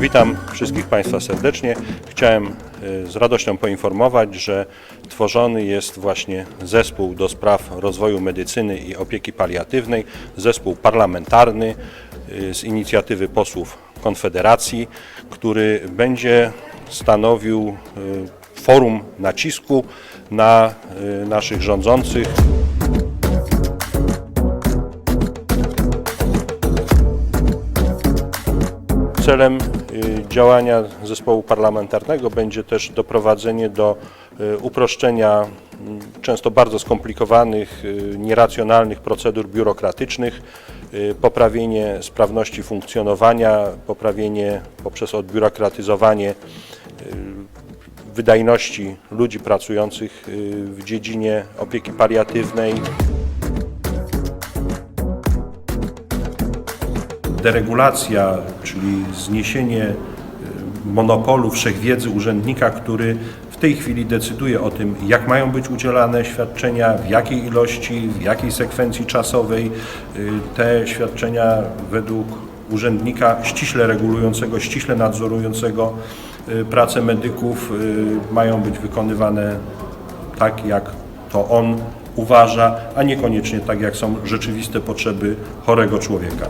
Witam wszystkich Państwa serdecznie. Chciałem y, z radością poinformować, że tworzony jest właśnie zespół do spraw rozwoju medycyny i opieki paliatywnej, zespół parlamentarny y, z inicjatywy posłów Konfederacji, który będzie stanowił y, forum nacisku na naszych rządzących Celem działania zespołu parlamentarnego będzie też doprowadzenie do y, uproszczenia mm, często bardzo skomplikowanych, y, nieracjonalnych procedur biurokratycznych, y, poprawienie sprawności funkcjonowania, poprawienie poprzez odbiurokratyzowanie wydajności ludzi pracujących y, w dziedzinie opieki paliatywnej. Deregulacja, czyli zniesienie y, monopolu wszechwiedzy urzędnika, który w tej chwili decyduje o tym, jak mają być udzielane świadczenia, w jakiej ilości, w jakiej sekwencji czasowej. Y, Te świadczenia według urzędnika ściśle regulującego, ściśle nadzorującego y, pracę medyków mają być wykonywane tak, jak to on uważa, a niekoniecznie tak, jak są rzeczywiste potrzeby chorego człowieka.